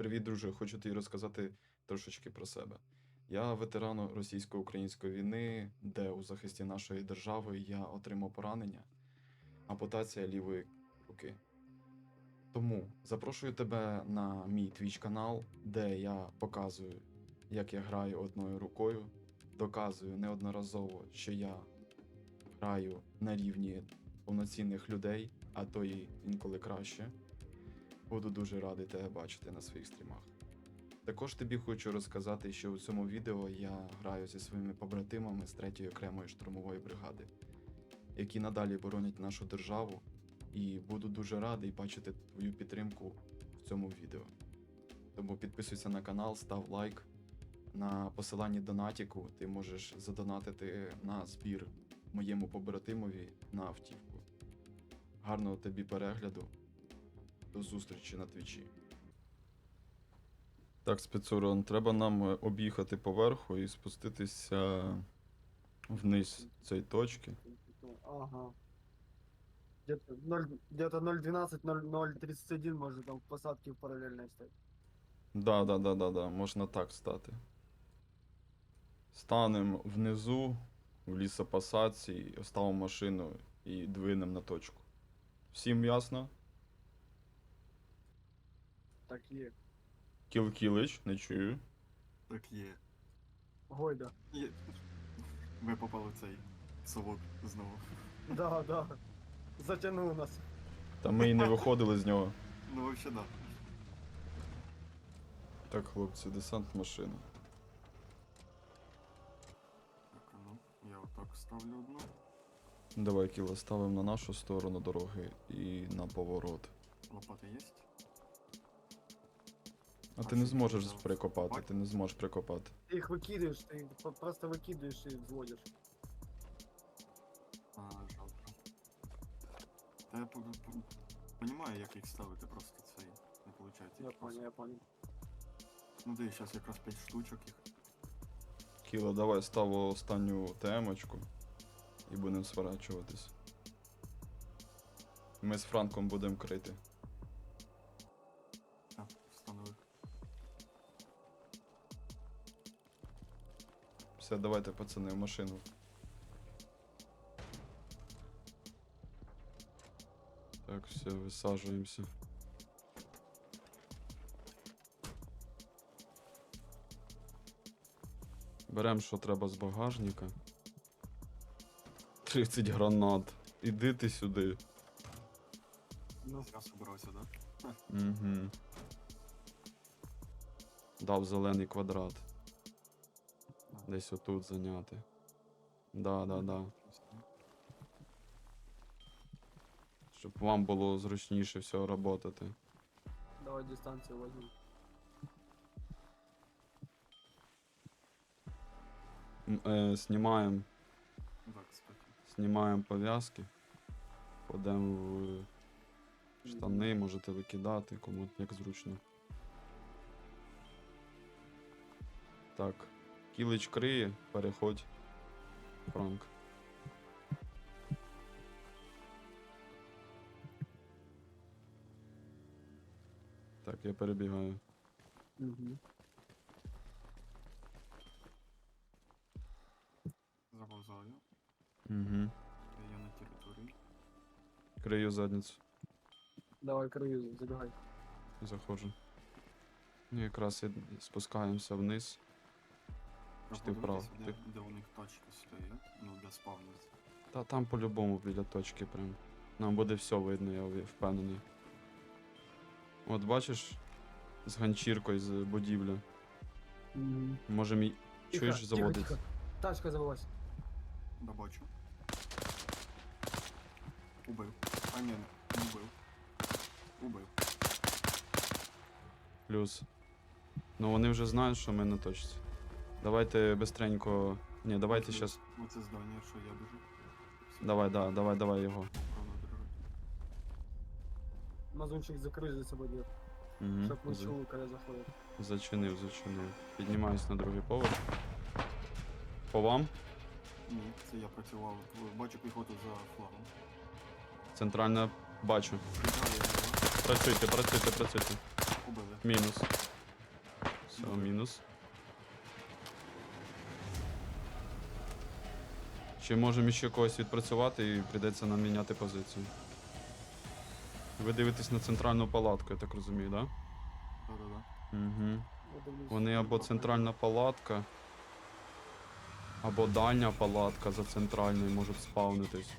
Привіт, друже. Хочу тобі розказати трошечки про себе. Я ветеран російсько-української війни, де у захисті нашої держави я отримав поранення, ампутація лівої руки. Тому запрошую тебе на мій твіч канал, де я показую, як я граю одною рукою, доказую неодноразово, що я граю на рівні повноцінних людей, а то й інколи краще. Буду дуже радий тебе бачити на своїх стрімах. Також тобі хочу розказати, що у цьому відео я граю зі своїми побратимами з 3-ї окремої штурмової бригади, які надалі боронять нашу державу, і буду дуже радий бачити твою підтримку в цьому відео. Тому підписуйся на канал, став лайк. На посиланні донатіку ти можеш задонатити на збір моєму побратимові на автівку. Гарного тобі перегляду. До зустрічі на твічі. Так, спецурон, треба нам е, об'їхати поверху і спуститися вниз цієї точки. Ага. Где-то 0, где-то 0.12, 0.31 может там в посадке в параллельной стоять. Да, да, да, да, да, можна так стати. Станемо внизу, в лісопосадці, оставимо машину і двинемо на точку. Всім ясно? Так є. Кіл Кілич, не чую. Так є. Гойда. Є. Ви попали в цей совок знову. Да, да. Затянув нас. Та ми і не виходили з нього. Ну вообще да. Так, хлопці, десант машина. Так, ну, я отак ставлю одну. Давай, Кіла, ставимо на нашу сторону дороги і на поворот. Лопата єсть. А А ти не це зможеш можна прикопати, вкопати? ти не зможеш прикопати. Ты их выкидываешь, ты их по- просто выкидываешь и взводишь. А, жалко. Та я по- по- понімаю, як їх ставити, просто цей не виходить. Я понял, я понял. Ну де зараз якраз 5 штучок їх. Кіла, давай став останню темочку і будемо сворачуватись. Ми з Франком будемо крити. Все, давайте, пацани, в машину. Так, все, висаджуємося. Беремо, що треба з багажника. 30 гранат. Іди ти сюди. Ну, Зря да? Угу. Дав зелений квадрат. Десь отут зайняти. Да, да, да. Щоб вам було зручніше все работати. давай дистанцию возьмем. М, Е, знімаємо, знімаємо пов'язки. Кладемо в штани, можете викидати, кому як зручно. Так. Кілич криє, переходь. Франк. Так, я перебігаю. Угу. Завозаю. Угу. Я на території. Крию задницю. Давай краю, забегай. Заходжу. Ну, якраз і спускаємося вниз. Чи ти вправо? Подивитися, Ти- Де, де у них тачки стоять, ну де спавняться. Та там по-любому біля точки прям. Нам буде все видно, я ув- впевнений. От бачиш, з ганчіркою з будівлі. Угу. Може мій. Чуєш заводить? Тачка завелась. Добачу. Убив. А ні, не убив. Убив. Плюс. Ну вони вже знають, що ми на точці. Давайте бистренько. Ні, давайте щас. Оце здання, що я біжу. Все, Давай, да, давай, давай його. держу. Мазунчик закрой за собой дверь, Угу. чтоб не чул, когда заходит. Зачинив, зачинив. Піднімаюсь на другий поверх. По вам? Ні, це я працював. Бачу піхоту за флагом. Центральна бачу. Далі я Працюйте, працюйте, працюйте. убили. Мінус. Все, мінус. Чи можемо ще когось відпрацювати і прийдеться нам міняти позицію. Ви дивитесь на центральну палатку, я так розумію, так? Да-да-да. Да? Угу. Вони або центральна палатка, або дальня палатка за центральною можуть спавнитись.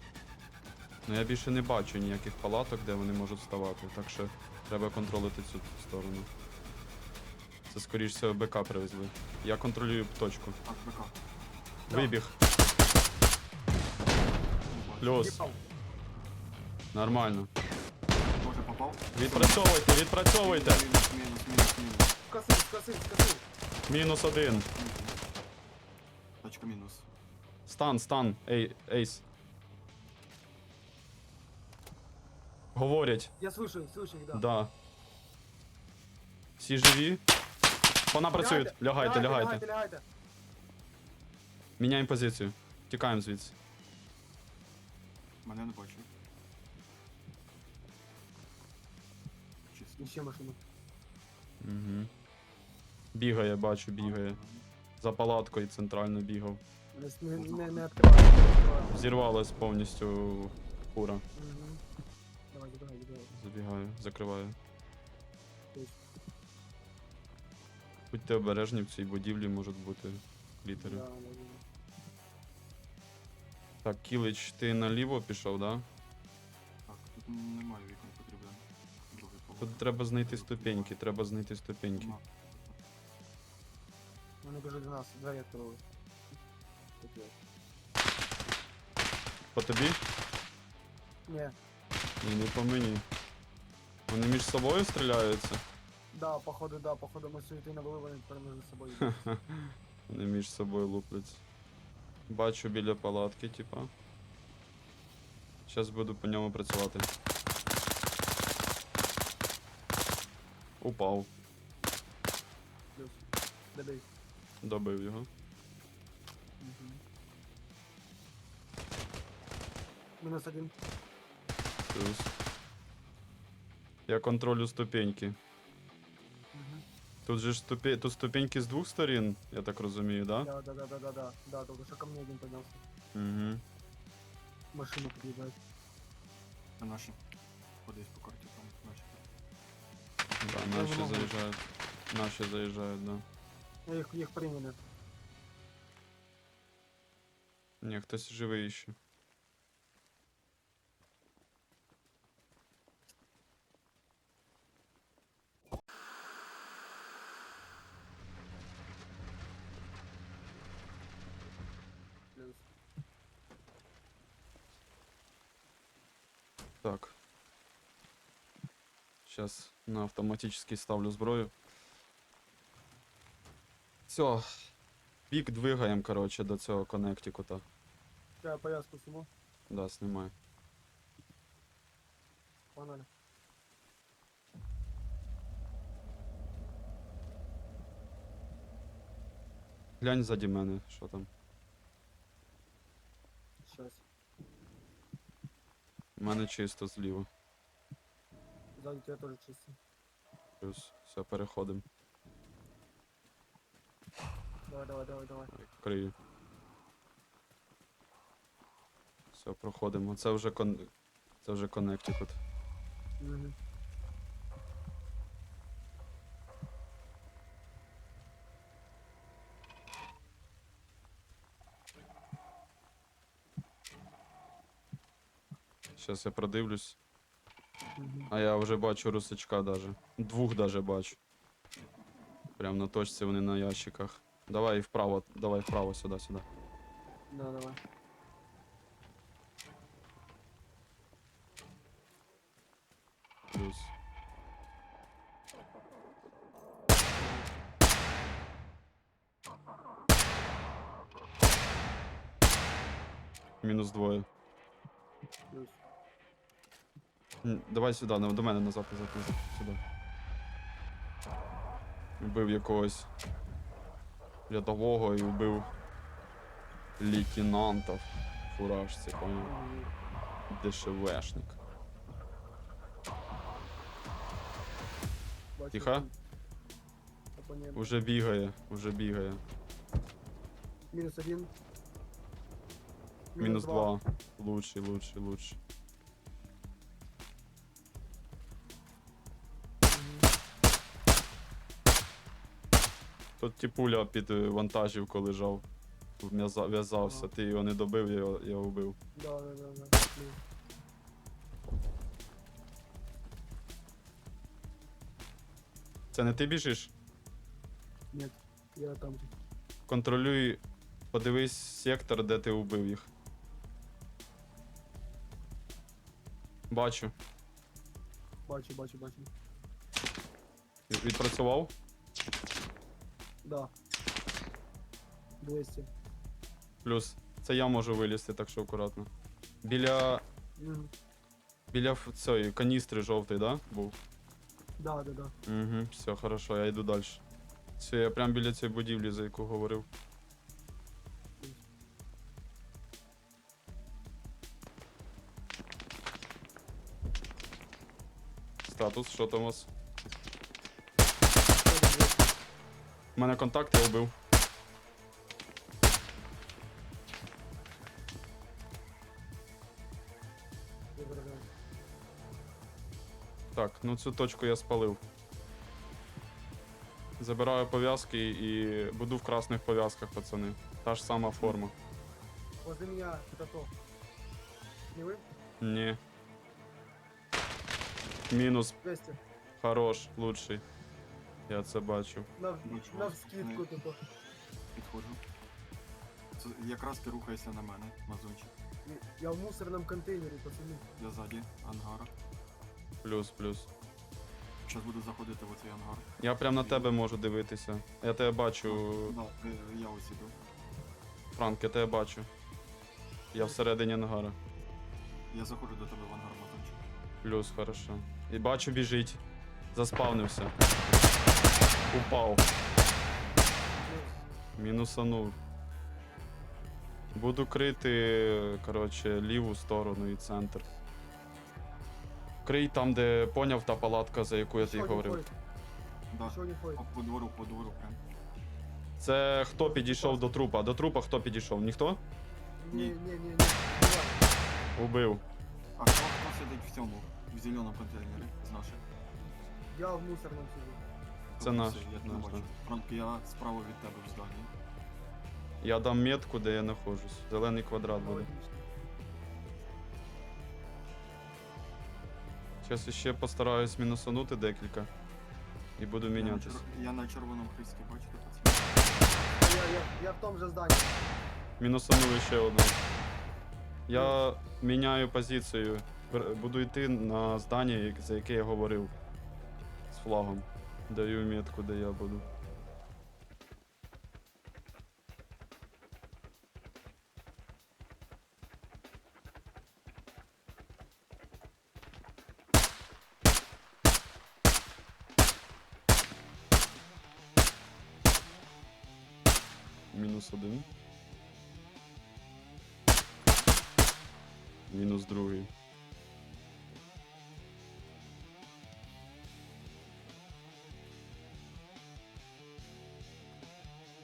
Ну я більше не бачу ніяких палаток, де вони можуть ставати, так що треба контролити цю сторону. Це скоріш всього БК привезли. Я контролюю точку. Так, БК. Вибіг. Не бачу. Плюс. Їбав. Нормально. Може попав? Відпрацьовуйте, відпрацьовуйте! Мінус, мінус, мінус, мінус. Скоси, скоси, скоси. Мінус один. Мінус. Точка мінус. Стан, стан, ей, ейс. Говорять. Я слышу, слышу их, да. Да. Всі живі? Вона працює. Лягайте, лягайте. Лягайте, лягайте. Міняємо позицію. Тікаємо звідси. Мене не бачу. Чисто. Еще машину. Угу. Бігає, бачу, бігає. За палаткою центрально бігав. Не, не, не, открывай. Зірвалась повністю фура. Мгм. Давай, забегай, забегай. Забігаю, закриваю. Будьте обережні в цій будівлі можуть бути літери. да. Так, Кілич, ти наліво пішов, да? Так, тут немає вікон потрібен. Другий Тут треба знайти ступеньки, треба знайти ступеньки. Нема. Вони біжуть до нас, двері відкрили. Таке. По тобі? Ні, Ні, не по мені. Вони між собою стріляються? да, походу, да, походу ми суєти навели, вони тепер між собою. Вони між собою лупляться. Бачу біля палатки, типа. Зараз буду по ньому працювати. Упав. Добей. Добив його. Мгм. Мінус один. Плюс. Я контролю ступеньки. Тут же ступе... Тут ступеньки з двох сторін, я так розумію, да? Да, да, да, да, да, да. Да, только что ко мне один поднялся. Угу. Машину подъезжает. Це наші. Кудись по карті там наші. Да, Я наші не можу. заїжджають. Наші да. Ну, Их, их приняли. Ні, хтось живий ще. Плюс. Так. Сейчас на автоматический ставлю зброю. Все. Пік двигаємо, короче, до цього коннектикута. Я повязку сниму. Да, знімай. Погнали. Глянь ззаді мене, що там. Сейчас. У мене чисто зліва. Сзади тебя теж чисто. Плюс. Все, переходимо. Давай, давай, давай, давай. Крию. Все, проходимо. Це вже кон... Це вже коннектикут. Мгм. Зараз я продивлюсь. Мгм. А я вже бачу русачка даже. Двух даже бачу. Прям на точці вони на ящиках. Давай вправо, давай вправо, сюди, сюди. Да, давай. Плюс. Мінус двоє. Давай сюди, до мене назад, назад, назад, сюди. Вбив якогось рядового і вбив лейтенанта в фуражці, поняв? Бачу, Тихо. Уже бігає, уже бігає. Минус один. Мінус два. Лучший, лучший, лучший. Тут тіпуля під е, вантажівку лежав. В'язався, ти його не добив, я його, я його вбив. Да, да, да, да. Це не ти біжиш? Нет, я там. Контролюй, подивись сектор, де ти вбив їх. Бачу. Бачу, бачу, бачу. Від- Відпрацював? Да. 200. Плюс. Це я можу вилізти, так що акуратно. Біля. Мгм. Біля ф- цієї каністри жовтий, да? Був? Да, да, да. Угу, все, хорошо, я йду далі. Все, я прям біля цієї будівлі, за яку говорив. Статус, що там у вас? У мене контакт, я да. Так, ну цю точку я спалив. Забираю пов'язки і буду в красних пов'язках, пацани. Та ж сама форма. Возле меня это то. Не вы? Ні. Мінус, 200. хорош, лучший. Я це бачу. На, Бачу на вас. вскидку тупо. Підходжу. Це якраз ти рухаєшся на мене, мазунчик. Я в мусорном контейнере, пацаны. Я ззаді ангара. Плюс, плюс. Зараз буду заходити в оцей ангар. Я прям на тебе можу дивитися. Я тебе бачу, Да, е, я ось іду. Франк, я тебе бачу. Я всередині ангара. Я заходжу до тебе в ангар, мазунчик. Плюс, хорошо. І бачу, біжить. Заспавнився. Упав. Мінусанув. Буду крити, коротше, ліву сторону і центр. Крий там, де поняв та палатка, за яку я тобі говорив. Да. Не ходит. По, по двору, по двору прям. Це хто підійшов до трупа? До трупа хто підійшов? Ніхто? Не, Не. не, не, не. Убив. А хто, хто сидить в цьому, в зеленому контейнері з наших? Я в мусорном сижу. Це наш, Я тебе наш, бачу. Франк, я справа від тебе в зданні. Я дам метку, де я знаходжусь. Зелений квадрат буде. Зараз ще постараюсь мінусанути декілька. І буду Я на мінятись. чер- Я на червоному хресті, бачите, пацани? Я, я, я в том же здании. Мінусаную ще одну. Я міняю позицію. Буду йти на здання, як- за яке я говорив. З флагом. Даю метку, де я буду.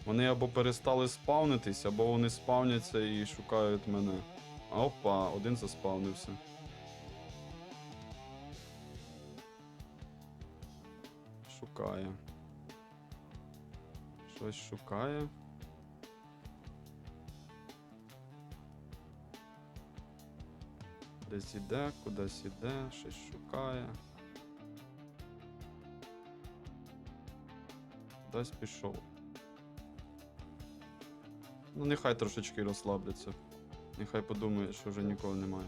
Вони або перестали спавнитись, або вони спавняться і шукають мене. Опа, один заспавнився. Шукає. Щось шукає. Десь іде, кудись іде, щось шукає. Кудись пішов. Ну, нехай трошечки розслабляться. Нехай подумає, що вже нікого немає.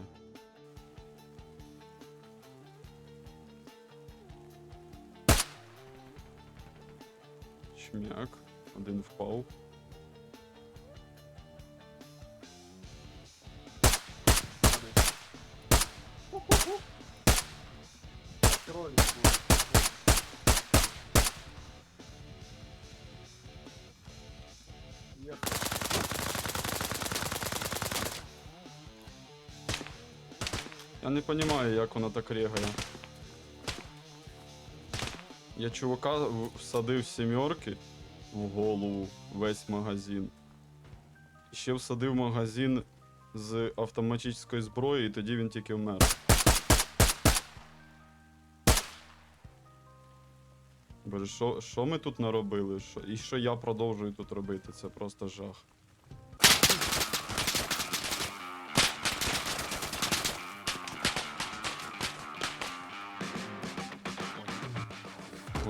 Чмяк. Один впав. Тролль. Я не розумію, як вона так регає. Я чувака всадив сімерки в голову весь магазин. Ще всадив магазин з автоматичної зброї, і тоді він тільки вмер. Боже, що, ми тут наробили? Що, і що я продовжую тут робити? Це просто жах.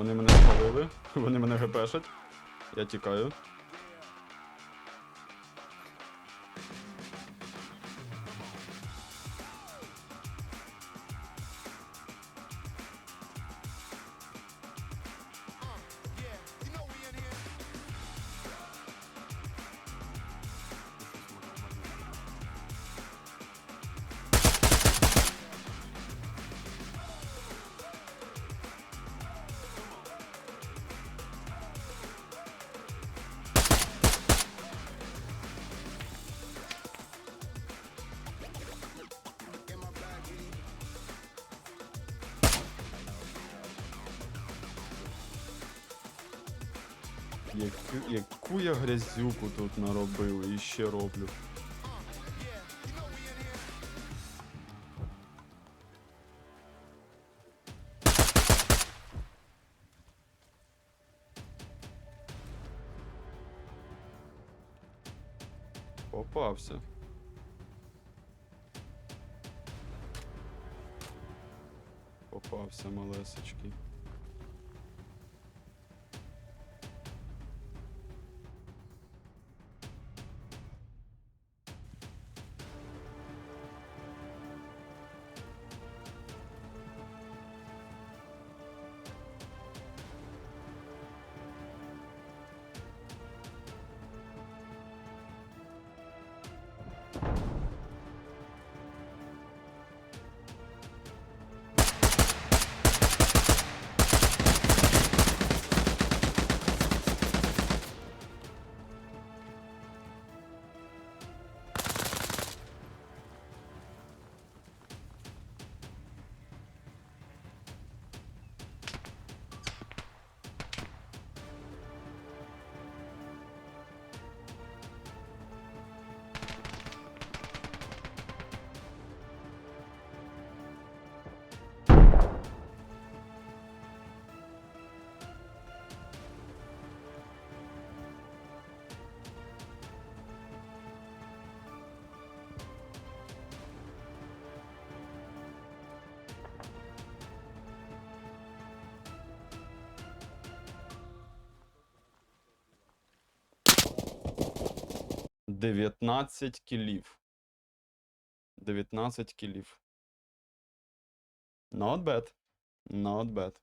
Вони мене спалили, вони мене гепешать. Я тікаю. я грязюку тут наробив і ще роблю. Попався. Попався малесочки. 19 кілів. 19 кілів. Not bad. Not bad.